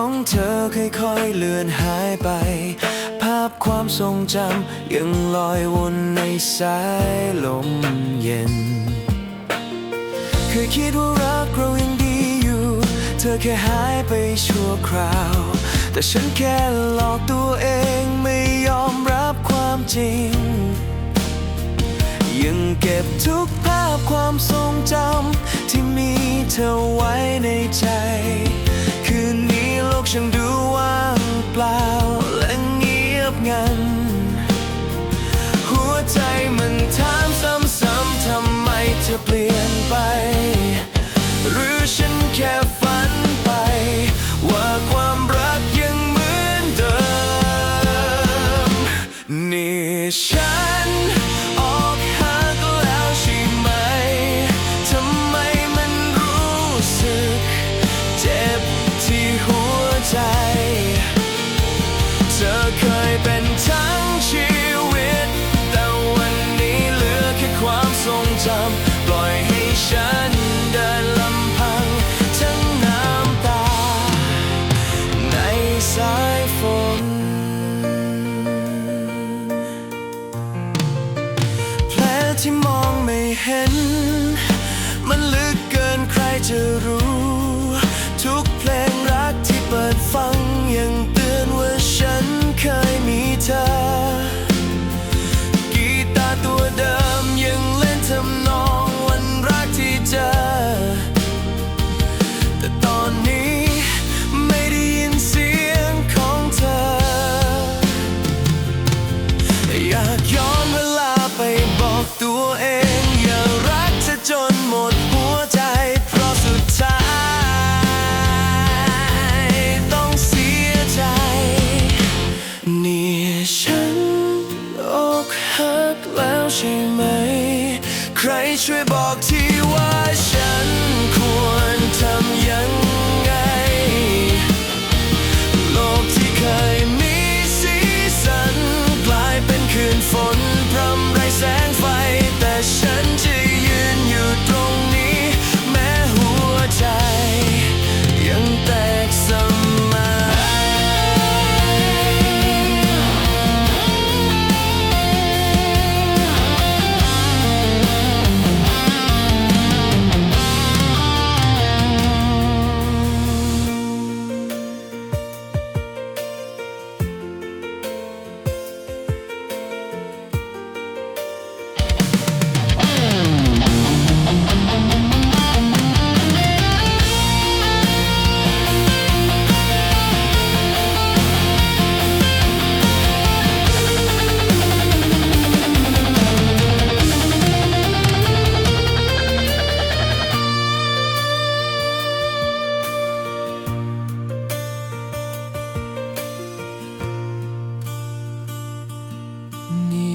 ของเธอค่อยๆเลือนหายไป ภาพความทรงจำยังลอยวนในสายลมเย็น เคยคิดว่ารักเรายังดีอยู่ เธอแค่หายไปชั่วคราว แต่ฉันแค่หลอกตัวเองไม่ยอมรับความจริง ยังเก็บทุกภาพความทรงจำที่มีเธอไว้ในใจ ฉันออกหักแล้วใช่ไหม ทำไมมันรู้สึก เจ็บที่หัวใจ เธอเคยเป็นทั้งชีวิต แต่วันนี้เหลือแค่ความทรงจำ ปล่อยให้ฉันเดินลำพัง ทั้งน้ำตา ในสายฝน ที่มองไม่เห็น มันลึกเกินใครจะรู้ ทุกเพลงรักที่เปิด ใครช่วยบอกทีว่าฉัน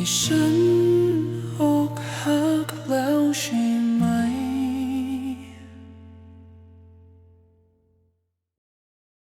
ที่ฉันอกหักแล้วใช่